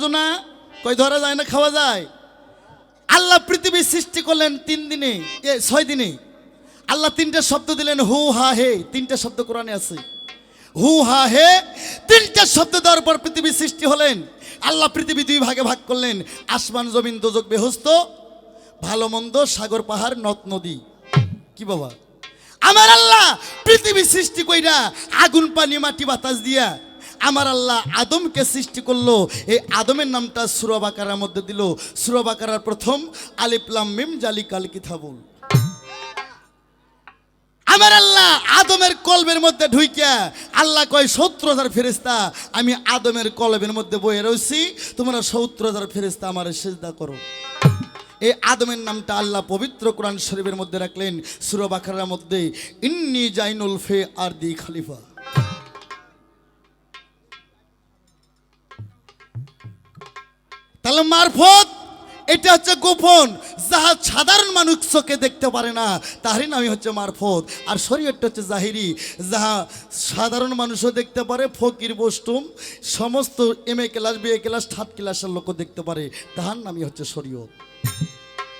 না কই ধরা যায় না, খাওয়া যায়? আল্লাহ পৃথিবী সৃষ্টি করলেন তিন দিনে, এ, ছয় দিনে। আল্লাহ তিনটা শব্দ দিলেন, হু, হা, হে। তিনটা শব্দ কোরআনে আছে। হু, হা, হে। তিনটা শব্দ দেওয়ার পর পৃথিবী সৃষ্টি হলেন। আল্লাহ পৃথিবী দুই ভাগে ভাগ করলেন। আসমান, জমিন, দোজক, বেহস্ত, ভালো, মন্দ, সাগর, পাহাড়, নদ, নদী। কি বাবা? আমার আল্লাহ পৃথিবী সৃষ্টি কইরা আগুন, পানি, মাটি, বাতাস দিয়া আমার আল্লাহ আদমকে সৃষ্টি করল। এই আদমের নামটা সুরবাকারার মধ্যে দিল। সুরবাকারার প্রথম আলিপ্লাম মিম জালি কাল কিতাবুল। আমার আল্লাহ আদমের কলবের মধ্যে ঢুইকা আল্লাহ কয়, সত্তর হাজার ফেরিস্তা আমি আদমের কলবের মধ্যে বয়ে রয়েছি তোমরা সত্তর হাজার ফেরিস্তা আমার সেজদা করো। এই আদমের নামটা আল্লাহ পবিত্র কোরআন শরীফের মধ্যে রাখলেন। সুরবাখারার মধ্যে, ইন্নি জাইনুল ফে আর দি খালিফা। তাহলে মারফত, এটা হচ্ছে গোপন। যাহা সাধারণ মানুষ চোখে দেখতে পারে না, তাহারই নামই হচ্ছে মারফত। আর শরীরটা হচ্ছে জাহিরি। যাহা সাধারণ মানুষও দেখতে পারে, ফকির বস্তুম, সমস্ত M A class B A class third ক্লাসের লোকও দেখতে পারে, তাহার নামই হচ্ছে শরীয়ত।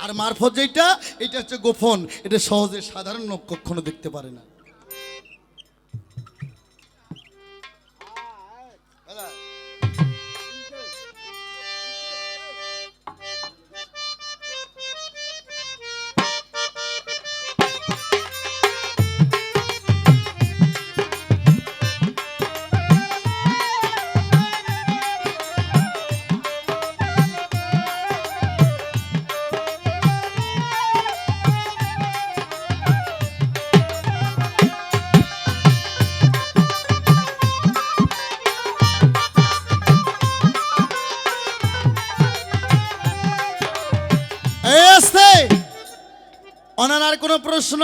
আর মারফত যেটা এটা হচ্ছে গোপন। এটা সহজে সাধারণ লোক কখনো দেখতে পারে না।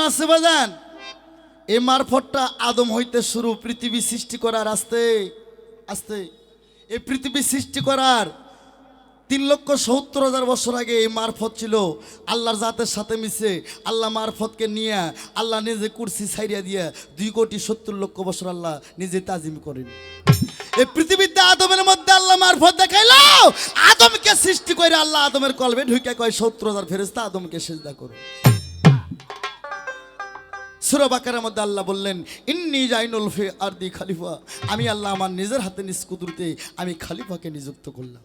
আছে বাজান। এই মারফতটা আদম হইতে শুরু, পৃথিবী সৃষ্টি করার আস্তে আস্তে। এই পৃথিবী সৃষ্টি করার তিন লক্ষ সত্তর হাজার বছর আগে এই মারফত ছিল। আল্লাহর জাতের সাথে মিশে আল্লাহ মারফতকে নিয়ে আল্লাহ নিজে কুরসি ছাইরিয়া দিয়ে দুই কোটি সত্তর লক্ষ বছর আল্লাহ নিজে তাজিম করেন। এই পৃথিবীতে আদমের মধ্যে আল্লাহ মারফত দেখাইলো। আদমকে সৃষ্টি করে আল্লাহ আদমের কলবে ঢুকে কয়, সত্তর হাজার ফেরেস্তা আদমকে সেজদা করো। সুরবাকারের মধ্যে আল্লাহ বললেন, ইন্নি জাইনুল ফে আর দি খালিফা। আমি আল্লাহ আমার নিজের হাতে নিজ কুদরতে আমি খালিফাকে নিযুক্ত করলাম।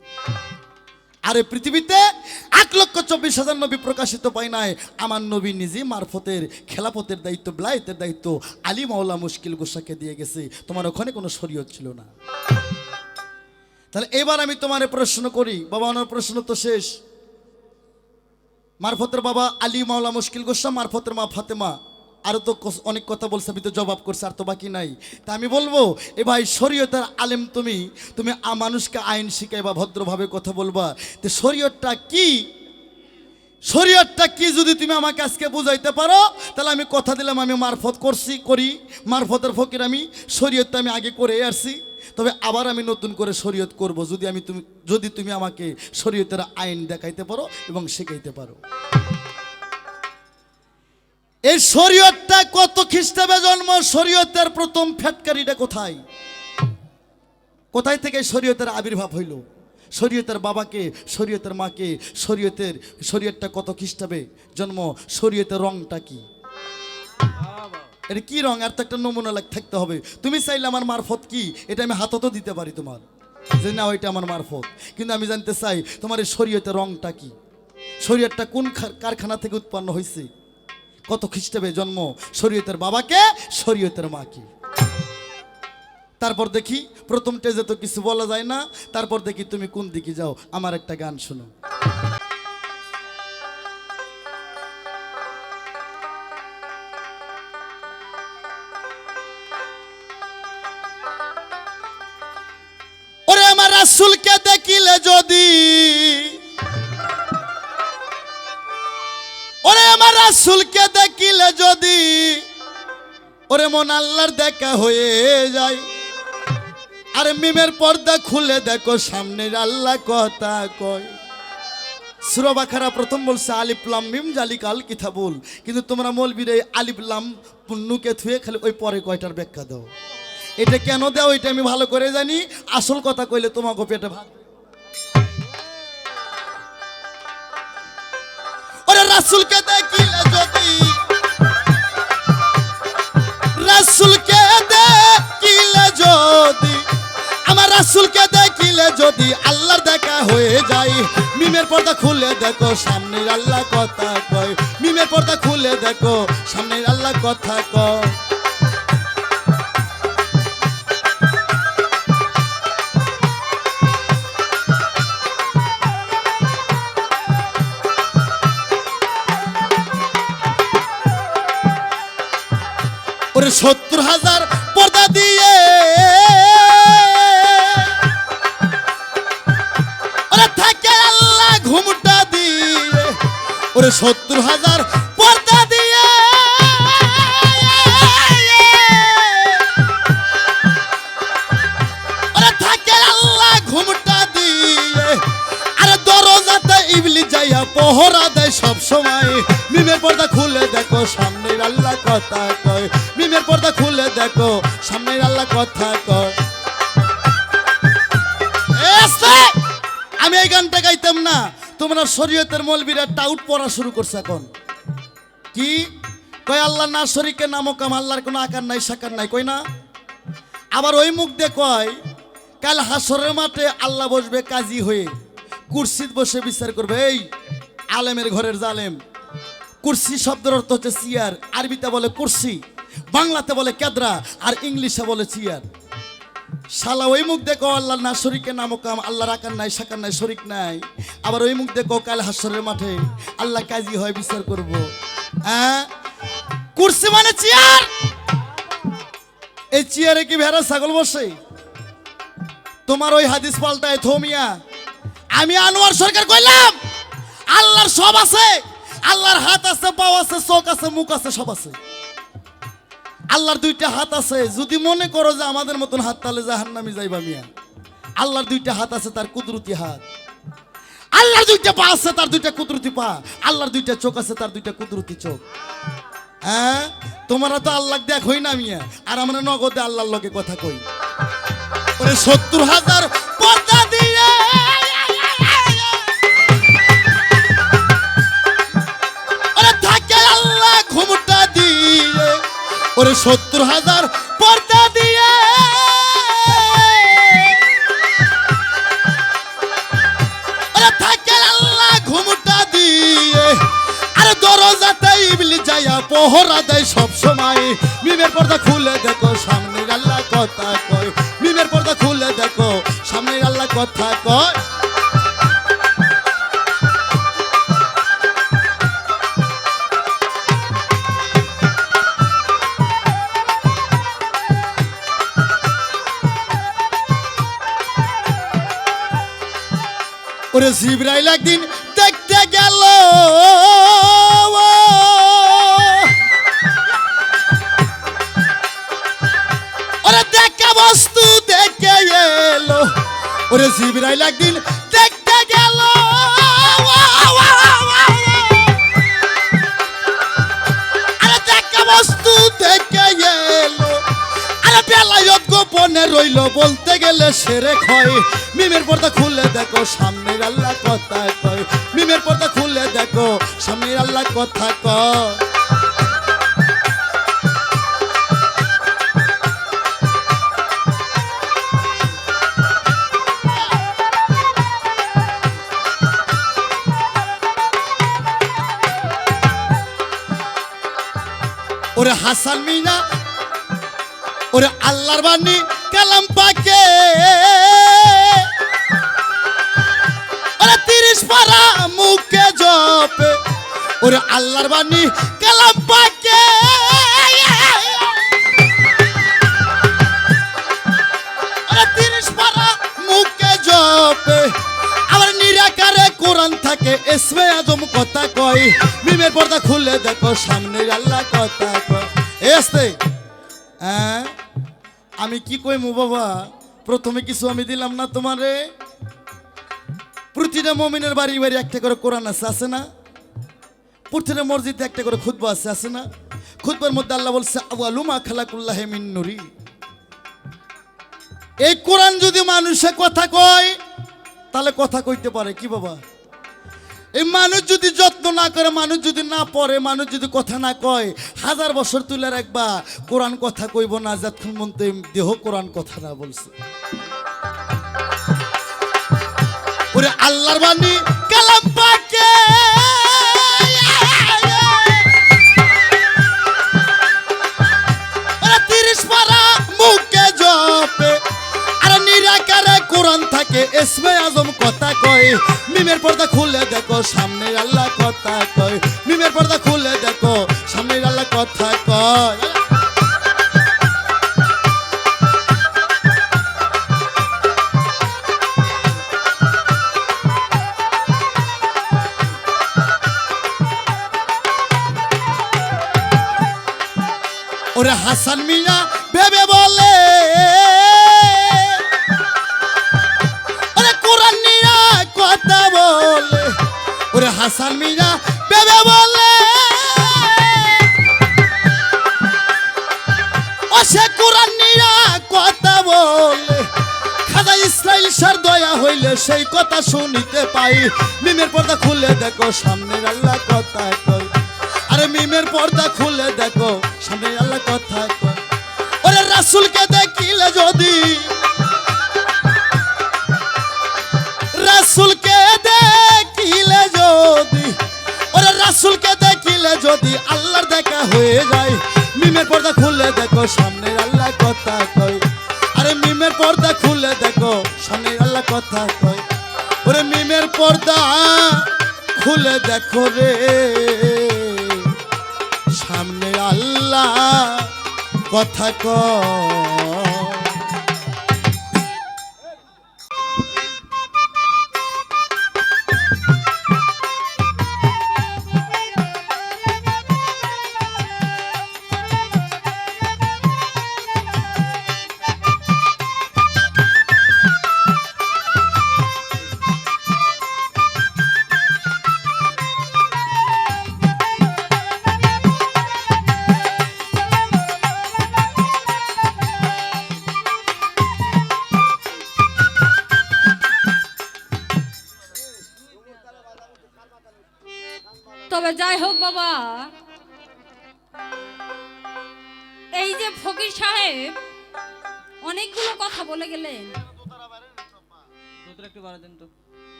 আরে পৃথিবীতে এক লক্ষ চব্বিশ হাজার নবী প্রকাশিত পাই নাই। আমার নবী নিজে মারফতের, খেলাফতের দায়িত্ব, ব্লায়েতের দায়িত্ব আলী মাওলা মুশকিল গোসাকে দিয়ে গেছে। তোমার ওখানে কোনো শরীয়ত ছিল না। তাহলে এবার আমি তোমার প্রশ্ন করি, বাবা আমার প্রশ্ন তো শেষ। মারফতের বাবা আলী মাওলা মুশকিল গোসা, মারফতের মা ফাতেমা। আরও তো অনেক কথা বলছে, আমি তো জবাব করছি, আর তো বাকি নাই। তা আমি বলব, এ ভাই শরীয়তের আলেম তুমি তুমি মানুষকে আইন শিখাই বা ভদ্রভাবে কথা বলবা। তো শরীয়তটা কি? শরীয়তটা কি যদি তুমি আমাকে আজকে বুঝাইতে পারো, তাহলে আমি কথা দিলাম, আমি মারফত করছি, করি। মারফতের ফকির আমি, শরীয়তটা আমি আগে করে আসছি। তবে আবার আমি নতুন করে শরীয়ত করব, যদি আমি তুমি যদি তুমি আমাকে শরীয়তের আইন দেখাইতে পারো এবং শেখাইতে পারো। এই শরীয়তটা কত খ্রিস্টাবে জন্ম, শরীয়তের প্রথম ফ্যাটকারিটা কোথায়? কোথায় থেকে শরীয়তের আবির্ভাব হইল? শরীয়তের বাবাকে, শরীয়তের মাকে, শরীয়তের, শরীয়তটা কত খ্রিস্টাবে জন্ম, শরীয়তের রংটা কি? এটা কি রং? আর তো একটা নমুনা লাগ থাকতে হবে। তুমি চাইলে আমার মারফত কি? এটা আমি হাতও দিতে পারি তোমার। যে না, ওইটা আমার মারফত। কিন্তু আমি জানতে চাই, তোমার এই শরীয়তের রংটা কি? শরীয়তটা কোন কারখানা থেকে উৎপন্ন হয়েছে কত খ্রিস্টাবে জন্ম? শরীয়তের বাবাকে, শরীয়তের মাকে। তারপর দেখি, প্রথম টেজে তো কিছু বলা যায় না। তারপর দেখি, তুমি কোন দিকে যাও? আমার একটা গান শোনো। ওরে আমার রাসুলকে দেখিলে যদি রাসুলকে দেখিলে যদি ওরে মন আল্লাহর দেখা হয়ে যায়। আরে মিমের পর্দা খুলে দেখো, সামনের আল্লাহ কথা কয়। সুরবাখারা প্রথম বলছে আলিফলাম মিম জালিক আল কিতাবুল। কিন্তু তোমরা মলবির এই আলিফলাম পুন্নুকে থুয়ে খালি ওই পরে কয়টার ব্যাখ্যা দাও। এটা কেন দাও, এটা আমি ভালো করে জানি। আসল কথা কইলে তোমাকে পেটে ভাত রাসুলকে দেখিলে যদি, রাসুলকে দেখিলে যদি, আমার রাসুলকে দেখিলে যদি আল্লাহর দেখা হয়ে যায়, মিমের পর্দা খুলে দেখো, সামনের আল্লাহ কথা কয়, মিমের পর্দা খুলে দেখো, সামনের আল্লাহ কথা কয়। ওরে সত্তর হাজার পর্দা দিয়ে। পহরা দেয় সব সময়। মিমের পর্দা খুলে দেখো, সামনের আল্লাহ কথা কয়। মিমের পর্দা খুলে দেখো, সামনের আল্লাহ কথা তোমরা শরীয়তের মলবিরা টাউট পড়া শুরু করছে এখন। কি? কয় আল্লাহ না শরীকে নামকাম আল্লাহর কোনো আকার নাই, সাকার নাই কই না? আবার ওই মুখ দিয়ে কয়, কাল হাসরের মাঠে আল্লাহ বসবে কাজী হয়ে কুর্সিত বসে বিচার করবে। এই, আলেমের ঘরের জালেম। কুর্সি শব্দের অর্থ হচ্ছে চেয়ার। আরবিতে বলে কুর্সি, বাংলাতে বলে কেদরা আর ইংলিশে বলে চেয়ার। শালা, ওই মুখ দেখো আল্লাহ না শরিকে নামকাম আল্লাহ রাকার নাই সাকার নাই, শরিক নাই। আবার ওই মুখ দেখো, কাল হাসরের মাঠে আল্লাহ কাজী হয়, বিচার করব। হ্যাঁ? কুর্সি মানে চেয়ার? এই চেয়ারে কি ভেড়া, ছাগল বসে? তোমার ওই হাদিস পাল্টায় থমিয়া আমি আনোয়ার সরকার কইলাম, আল্লাহর সব আছে, আল্লাহর হাত আছে, পাও আছে, চোখ আছে, মুখ আছে, সব আছে। আল্লাহর দুইটা হাত আছে। যদি মনে করো যে আমাদের মতন হাত, তাহলে জাহান্নামি যাইবা মিয়া। আল্লাহর দুইটা হাত আছে, তার কুদরতি হাত। আল্লাহর দুইটা পা আছে, তার দুইটা কুদরতি পা। আল্লাহর দুইটা চোখ আছে, তার দুইটা কুদরতি চোখ। হ্যাঁ? তোমরা তো আল্লাহ দেখোই না মিয়া। আর আমরা নগদে আল্লাহর লগে কথা কই। ওরে সত্তর হাজার পর্দা ওরে সত্তর হাজার পর্দা দিয়ে। ঘুমটা দিয়ে। আরে দরজাতে ইবলি যাইয়া পহরা দেয় সব সময় মিমের পর্দা খুলে রইল বলতে গেলে সেরে ক্ষয়। মিমের পর্দা খুলে দেখো সামনের আল্লাহ কথা কয়। মিমের পর্দা খুলে দেখো সামনের আল্লাহ কথা কয়। ওরে হাসান মিনা, ওরে আল্লাহর বাণী কালাম পাকে। ওরে তিরিশ পারা মুখে জপে। ওরে আল্লাহর বাণী, কালাম পাকে। তিরিশ পারা মুখে জপে। আবার নিরাকারে কোরআন থাকে, এসমে আজম কথা কয়। মিমের পর্দা খুলে দেখো সামনে আল্লাহ কথা কয়। এসতে হ্যাঁ আমি কি কইমু বাবা? প্রথমে কিছু আমি দিলাম না তোমারে। প্রতিটা মমিনের বাড়ি বাড়ি একটা করে কোরআন আছে আছে না? প্রতিটা মসজিদে একটা করে খুতবা আছে আছে না? খুতবার মধ্যে আল্লাহ বলছে আওয়ালুমা খালাকুল্লাহ মিন নুরি। এই কোরআন যদি মানুষে কথা কয়, তাহলে কথা কইতে পারে, কি বাবা? এই মানুষ যদি যত্ন না করে, মানুষ যদি না পড়ে, মানুষ যদি কথা না কয়, হাজার বছর তুলে রাখবা, কোরআন কথা কইব না যতক্ষণ মন্ত্রী দেহ কোরআন কথা না বলছে। ওরে আল্লাহর বাণী, কালাম পাকে। তিরিশ পারা মুখে জপে, আরে নিরাকারে কোরআন থাকে, এসমে আজম কথা কয়। মিমের পর্দা খুলে সামনে আল্লাহ কথা কয়। সার দয়া হইলে সেই কথা শুনিতে পাই। মিমের পর্দা খুলে দেখো সামনের আল্লাহ কথা কয়। আরে মিমের পর্দা খুলে দেখো, সামনে আল্লাহ কথা কয়। ওরে রাসুলকে দেখিলে যদি, রাসুলকে দেখিলে যদি, ওরে রাসুলকে দেখিলে যদি আল্লাহর দেখা হয়ে যায়। মিমের পর্দা খুলে দেখো, সামনে আল্লাহ দেখো রে। সামনে আল্লাহ কথা কয়।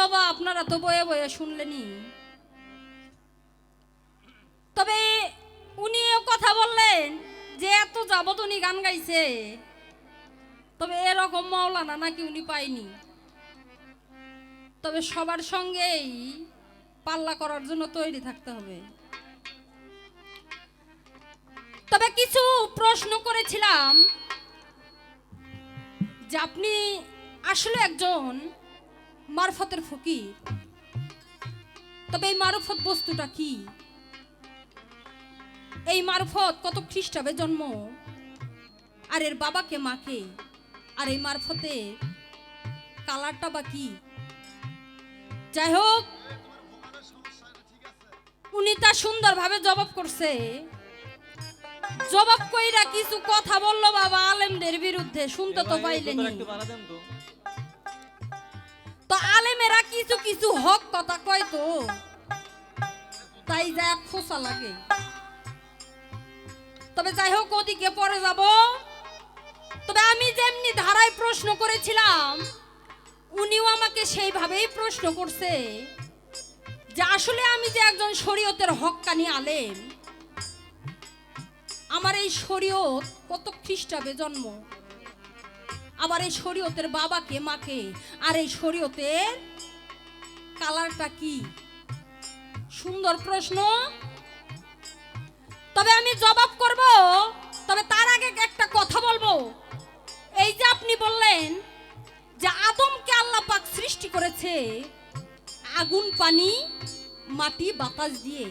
বাবা, আপনারা তো বয়ে বয়ে শুনলেনই তবে উনিও কথা বললেন যে এত যাবত উনি গান গাইছে। তবে এরকম মাওলানা নাকি উনি পাইনি তবে সবার সঙ্গেই পাল্লা করার জন্য তৈরি থাকতে হবে। তবে কিছু প্রশ্ন করেছিলাম যে আপনি আসলে একজন মারফতের ফকির। তবে এই মারফত বস্তুটা কি? এই মারফত কত খ্রিস্টাবে জন্ম? আর এর বাবাকে মাকে? আর এই মারফতে কালারটা বা কি? যাই হোক উনি তা সুন্দরভাবে জবাব করছে। জবাব কইরা কিছু কথা বলল বাবা আলেমদের বিরুদ্ধে শুনতে তো পাইলেনি। তো আলেমেরা কিছু কিছু হক কথা কয় তো। তাই যা খোসা লাগে। তবে যাই হোক, ওদিকে পরে যাব। তবে আমি যেমনি ধারায় প্রশ্ন করেছিলাম, উনিও আমাকে সেইভাবেই প্রশ্ন করছে যে আসলে আমি যে একজন শরীয়তের হক্কানি আলেম, আমার এই শরীয়ত কত খ্রিস্টাবে জন্ম? আবার এই শরীয়তের বাবাকে, মাকে, আর এই শরীয়তের কালারটা কি? সুন্দর প্রশ্ন। তবে আমি জবাব করব, তবে তার আগে একটা কথা বলব। এই যে আপনি বললেন যে আদমকে আল্লাহ পাক সৃষ্টি করেছে আগুন, পানি, মাটি, বাতাস দিয়ে।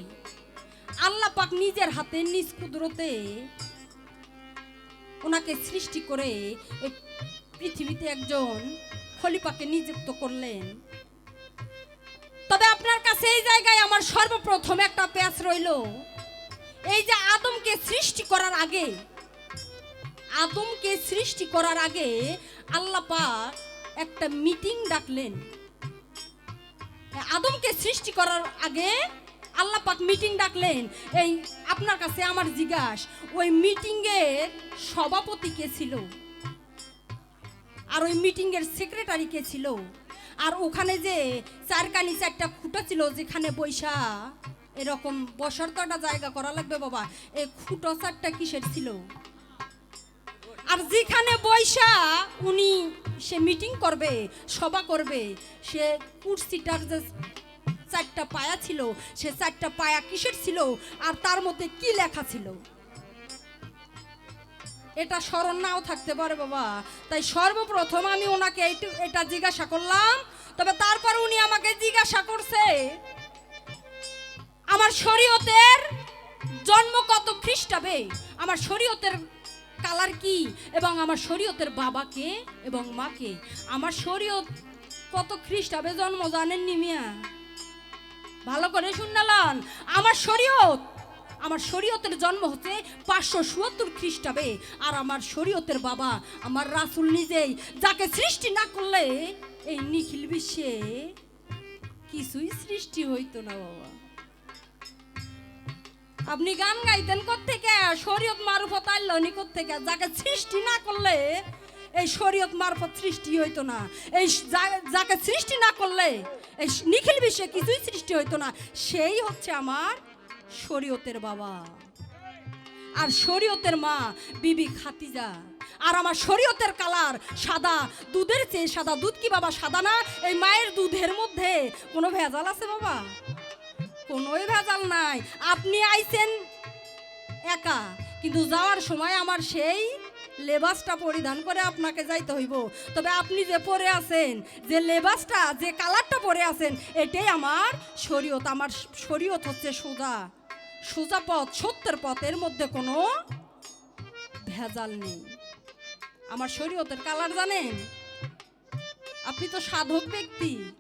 আল্লাহ পাক নিজের হাতে নিজ কুদরতে ওনাকে সৃষ্টি করে পৃথিবীতে একজন খলিফাকে নিযুক্ত করলেন। তবে আপনার কাছে এই জায়গায় আমার সর্বপ্রথম একটা প্যাচ রইল। এই যে আদমকে সৃষ্টি করার আগে, আদমকে সৃষ্টি করার আগে আল্লাহ একটা মিটিং ডাকলেন। আদমকে সৃষ্টি করার আগে আল্লাহ পাক মিটিং ডাকলেন, এই, আপনার কাছে আমার জিজ্ঞাস, ওই মিটিংয়ের সভাপতি কে ছিল? আর ওই মিটিংয়ের সেক্রেটারি কে ছিল? আর ওখানে যে চারকানি চারটা খুঁটা ছিল, যেখানে বৈশা এরকম বসার তো একটা জায়গা করা লাগবে বাবা। এই খুঁটো চারটা কিসের ছিল? আর যেখানে বৈশা, উনি সে মিটিং করবে, সভা করবে, সে কুর্সিটার যে চারটা পায়া ছিল, সে চারটা পায়া কিসের ছিল? আর তার মধ্যে কি লেখা ছিল? এটা স্মরণ নাও থাকতে পারে, বাবা। তাই সর্বপ্রথম আমি ওনাকে এটা জিজ্ঞাসা করলাম, তবে তারপর উনি আমাকে জিজ্ঞাসা করছে, আমার শরীয়তের জন্ম কত খ্রিস্টাবে আমার শরীয়তের কালার কি? এবং আমার শরীয়তের বাবাকে এবং মাকে আমার শরীয়ত কত খ্রিস্টাবে জন্ম জানেন নি মিয়া? ভালো করে শুনলাম আমার শরীয়ত আমার শরীয়তের জন্ম হচ্ছে পাঁচশো চুয়াত্তর খ্রিস্টাবে আর আমার শরীয়তের বাবা আমার রাসুল নিজেই, যাকে সৃষ্টি না করলে এই নিখিল বিশ্বে কিছুই সৃষ্টি হইতো না বাবা। আপনি গান গাইতেন থেকে শরীয়ত মারফত আল্লাহনি থেকে যাকে সৃষ্টি না করলে এই শরীয়ত মারফত সৃষ্টি হইতো না। এই যাকে সৃষ্টি না করলে এই নিখিল বিশ্বে কিছুই সৃষ্টি হইতো না। সেই হচ্ছে আমার শরীয়তের বাবা। আর শরীয়তের মা বিবি খাতিজা। আর আমার শরীয়তের কালার সাদা, দুধের চেয়ে সাদা দুধ কি বাবা? সাদা না? এই মায়ের দুধের মধ্যে কোনো ভেজাল আছে বাবা? কোনোই ভেজাল নাই। আপনি আইছেন একা, কিন্তু যাওয়ার সময় আমার সেই লেবাসটা পরিধান করে আপনাকে যাইতে হইব। তবে আপনি যে পরে আছেন, যে লেবাসটা, যে কালারটা পরে আছেন, এটাই আমার শরীয়ত। আমার শরীয়ত হচ্ছে সোজা। সোজা পথ, সত্যের পথের মধ্যে কোনো ভেজাল নেই। আমার শরীয়তের কালার জানেন? আপনি তো সাধক ব্যক্তি।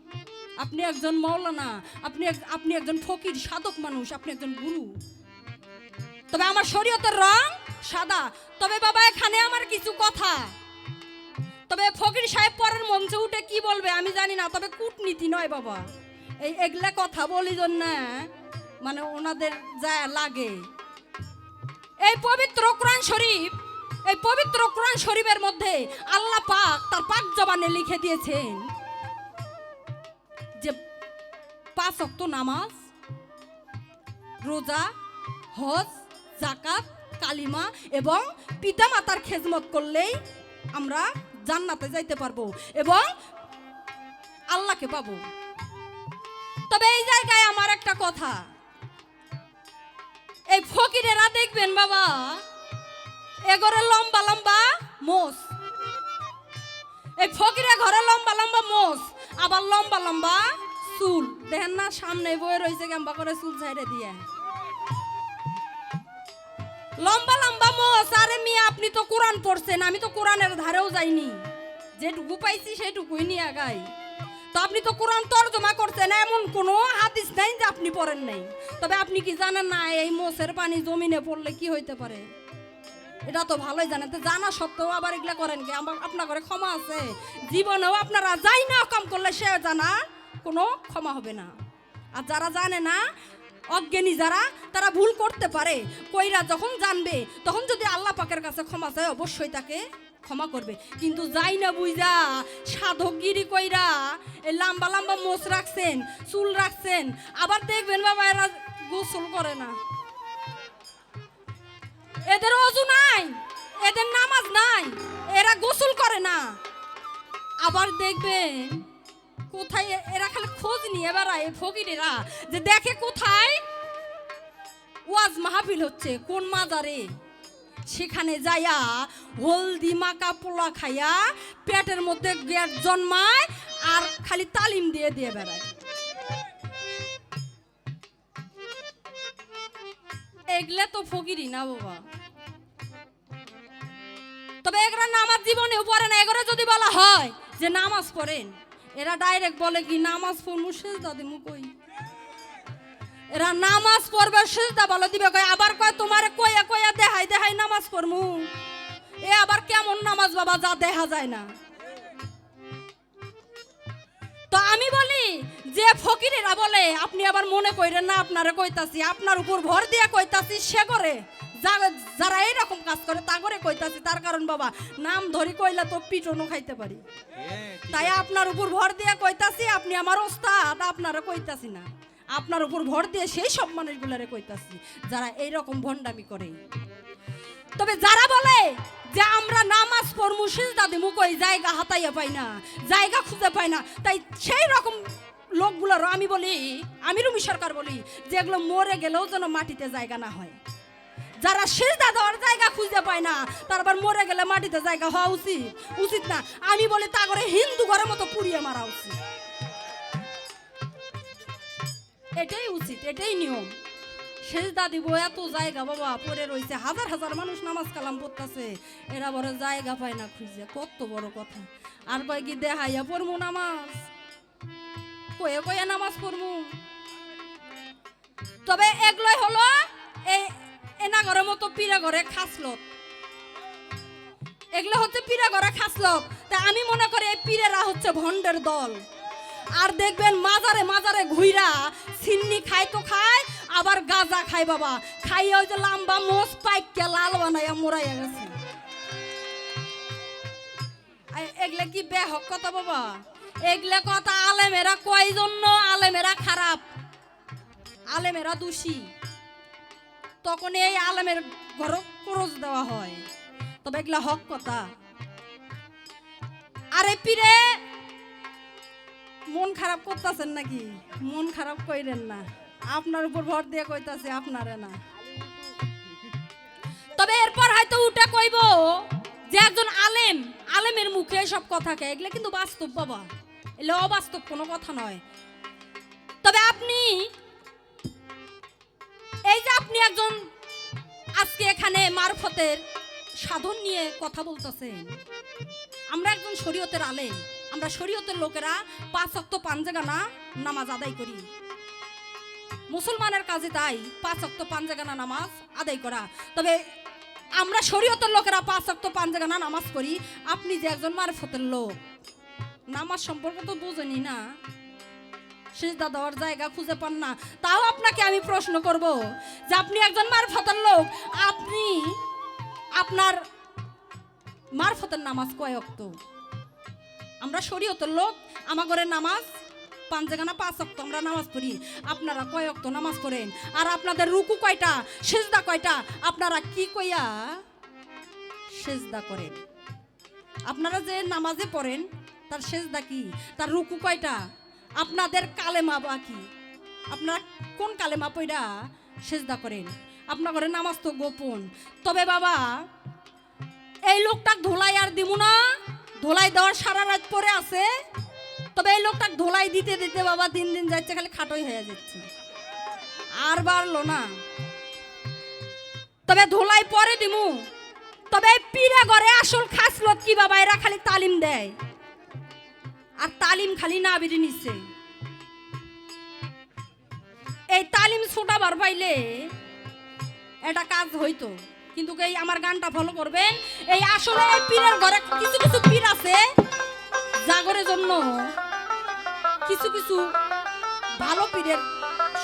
আপনি একজন মৌলানা, আপনি আপনি একজন ফকির, সাধক মানুষ, আপনি একজন গুরু। তবে আমার শরীয়তের রং সাদা। তবে বাবা, এখানে আমার কিছু কথা। তবে ফকির সাহেব পরের মঞ্চে উঠে কি বলবে আমি জানি না, তবে কূটনীতি নয় বাবা। এই এগুলা কথা বলি জন্য মানে ওনাদের যা লাগে। এই পবিত্র কোরআন শরীফ, এই পবিত্র কোরআন শরীফের মধ্যে আল্লাহ পাক তার পাক জবানে লিখে দিয়েছেন যে পাঁচ অক্ত নামাজ, রোজা, হজ জাকাত কালিমা এবং পিতামাতার খেজমত করলেই আমরা জান্নাতে যাইতে পারব এবং আল্লাহকে পাবো। তবে এই জায়গায় আমার একটা কথা। এই ফকিরেরা দেখবেন বাবা। এগরে লম্বা লম্বা মোষ। এই ফকিরে ঘরে লম্বা লম্বা মোষ, আবার লম্বা লম্বা চুল। দেখেন না, সামনে বয়ে রয়েছে গাম্বা করে চুল ছাইড়ে দিয়ে। লম্বা লম্বা মোষ, আরে মিয়া, আপনি তো কোরআন পড়ছেন, আমি তো কোরআনের ধারেও যাইনি। যেটুকু পাইছি সেটুকুই নিয়ে আগাই। তো আপনি তো কোরআন তর্জমা করছেন, এমন কোনো হাদিস নাই যে আপনি পড়েন নাই। তবে আপনি কি জানেন না, এই মোষের পানি জমিনে পড়লে কি হইতে পারে? এটা তো ভালোই জানেন। তো জানা সত্ত্বেও আবার এগুলা করেন কি? আমার আপনার ঘরে ক্ষমা আছে। জীবনেও আপনারা যাই না কাম করলে সে জানা কোনো ক্ষমা হবে না। আর যারা জানে না, অজ্ঞানী যারা, তারা ভুল করতে পারে। কইরা যখন জানবে, তখন যদি আল্লাহ পাকের কাছে ক্ষমা চায়, অবশ্যই তাকে ক্ষমা করবে। কিন্তু যাই না বুঝা সাধকগিরি কইরা লম্বা লম্বা মোষ রাখছেন, চুল রাখছেন, আবার দেখবেন বাবা এরা গোসল করে না। এদের অজু নাই, এদের নামাজ নাই, এরা গোসল করে না। আবার দেখবেন কোথায় এরা খালি খোঁজ নিয়ে বেড়ায় ফকিরেরা, যে দেখে কোথায় ওয়াজ মাহফিল হচ্ছে, কোন মাজারে। সেখানে যাইয়া হলদি মাকা পোলা খাইয়া পেটের মধ্যে গ্যাস জন্মায় আর খালি তালিম দিয়ে দিয়ে বেড়ায়। এগুলা তো ফকিরি না বাবা। তবে এগুলা নামাজ জীবনেও পড়ে না এগুলো যদি বলা হয় যে নামাজ পড়েন, এরা ডাইরেক্ট বলে কি, নামাজ পড়মু সেজদা দিমু কই? এরা নামাজ পড়বে সেজদা বলে দিবে। কই আবার কয় তোমার কইয়া কইয়া দেখাই দেখাই নামাজ পড়মু। এ আবার কেমন নামাজ বাবা যা দেখা যায় না। তো আমি বলি যে ফকিরেরা বলে আপনি আবার মনে কইরেন না আপনারে কইতাছি আপনার উপর ভর দিয়ে কইতাছি সে করে। যা- যারা এইরকম কাজ করে তা করে কইতাছি। তার কারণ বাবা নাম ধরি কইলা তো পিটনও খাইতে পারি। তাই আপনার উপর ভর দিয়ে কইতাছি আপনি আমার ওস্তাদ আপনারা কইতাছি না। আপনার উপর ভর দিয়ে সেই সব মানুষগুলারে কইতাছি, যারা এইরকম ভণ্ডামি করে। তবে যারা বলে যে আমরা নামাজ পড়মু, সিজদা দিমু, কই জায়গা হাতাইয়া পাই না, জায়গা খুঁজে পাই না, তাই সেই রকম লোকগুলোর আমি বলি, আমি রুমি সরকার বলি যেগুলো মরে গেলেও যেন মাটিতে জায়গা না হয়। যারা সিজদা দেওয়ার জায়গা খুঁজে পায় না তারপর মরে গেলে মাটিতে জায়গা হওয়া উচিত। উচিত না, আমি বলি তা করে হিন্দু ঘরের মতো পুড়িয়ে মারা উচিত। এটাই উচিত, এটাই নিয়ম। সেজদা দিব, এত জায়গা বাবা পরে রইছে, হাজার হাজার মানুষ নামাজ কালাম পড়তেছে। এরা বড় জায়গা পায় না খুঁজে, কত বড় কথা। আর কয় কি দেখাইয়া পড়মু নামাজ। কয়ে কয়ে নামাজ পড়মু। তবে এগুলোই হলো, এই এনা ঘরের মতো পিড়া ঘরে খাসলত। এগুলো হচ্ছে পিড়া ঘরে খাসলত। তা আমি মনে করি এই পীরেরা হচ্ছে ভণ্ডের দল। আর দেখবেন মাজারে মাজারে ঘুইরা সিন্নি খায় তো খায়, আবার গাজা খায় বাবা। খাইয়ে ওই যে লাম্বা মোষ পাইকে লাল বানাইয়া মোড়াইয়া গেছে। এগুলা কি বেহক কথা বাবা? এগুলা কথা আলেমেরা কয় জন্য? আলেমেরা খারাপ। আলেমেরা দোষী। তখন এই আলেমের ঘর খরচ দেওয়া হয়। তবে এগুলা হক কথা। আরে পীরে মন খারাপ করতেছেন নাকি? মন খারাপ কইরেন না। আপনার উপর ভর দিয়ে কইতাছে আপনারে না। তবে এরপর হয়তো উঠে কইব যে একজন আলেম, আলেমের মুখে সব কথা কে? এগুলো কিন্তু বাস্তব বাবা। এগুলো অবাস্তব কোনো কথা নয়। তবে আপনি, এই যে আপনি একজন আজকে এখানে মারফতের সাধন নিয়ে কথা বলতেছেন। আমরা একজন শরীয়তের আলেম। আমরা শরীয়তের লোকেরা পাঁচ অক্ত পাঞ্জাগানা নামাজ আদায় করি। মুসলমানের কাজে তাই পাঁচ অক্ত পাঞ্জাগানা নামাজ আদায় করা। তবে আমরা শরীয়তের লোকেরা পাঁচ অক্ত পাঞ্জাগানা নামাজ করি, আপনি যে একজন মারফতের লোক। নামাজ সম্পর্কে তো বুঝেনি না। সিজদা দেওয়ার জায়গা খুঁজে পান না। তাও আপনাকে আমি প্রশ্ন করব যে আপনি একজন মারফতের লোক, আপনি আপনার মারফতের নামাজ কয় অক্ত আমরা শরীয়তের লোক, আমাগরের নামাজ, পাঞ্জাগানা পাঁচ অক্ত আমরা নামাজ পড়ি। আপনারা কয় অক্ত নামাজ পড়েন? আর আপনাদের রুকু কয়টা? সেজদা কয়টা? আপনারা কি কইয়া সেজদা করেন? আপনারা যে নামাজে পড়েন, তার সেজদা কি? তার রুকু কয়টা? আপনাদের কালেমা বা কি? আপনারা কোন কালেমা পইরা সেজদা করেন? আপনার ঘরে নামাজ তো গোপন। তবে বাবা, এই লোকটা ধোলাই আর দিব না। ধোলাই দেওয়ার সারা রাত পরে আছে। তবে এই লোকটা ধোলাই দিতে দিতে বাবা দিন দিন যাচ্ছে, খালি খাটোই হয়ে যাচ্ছে। আর বাড়লো না। তবে ধোলাই পরে দিমু। তবে পিড়ে ঘরে আসল খাসলত কি বাবা? এরা খালি তালিম দেয়। আর তালিম খালি না বেরি নিচ্ছে এই তালিম ছোটাবার পাইলে এটা কাজ হইতো। কিন্তু এই আমার গানটা ফলো করবেন। এই আসলে পীরের ঘরে কিছু কিছু পীর আছে, জাগরের জন্য কিছু কিছু ভালো পীরের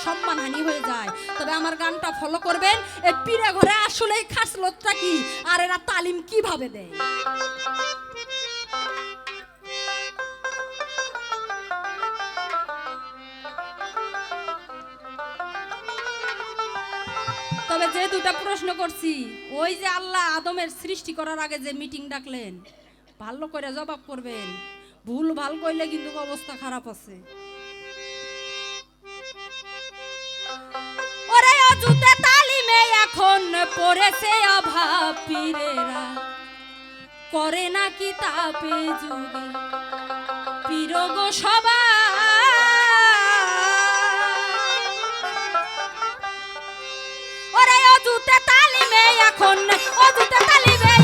সম্মানহানি হয়ে যায়। তবে আমার গানটা ফলো করবেন। এই পীরে ঘরে আসলে এই খাসলতটা কি? আর এরা তালিম কীভাবে দেয়? দুটা প্রশ্ন করছি। ওই যে আল্লাহ আদমের সৃষ্টি করার আগে যে মিটিং ডাকলেন, ভালো করে জবাব করবেন। ভুল, ভালো কইলে কিন্তু অবস্থা খারাপ আছে। ওরে অজুতে তালিমে এখন পড়েছে অভাব পীরেরা। করে নাকি তাপে যুগে। পীরগ সবাই ওরে অজুতে তালিমে এখন অজুতে তালিমে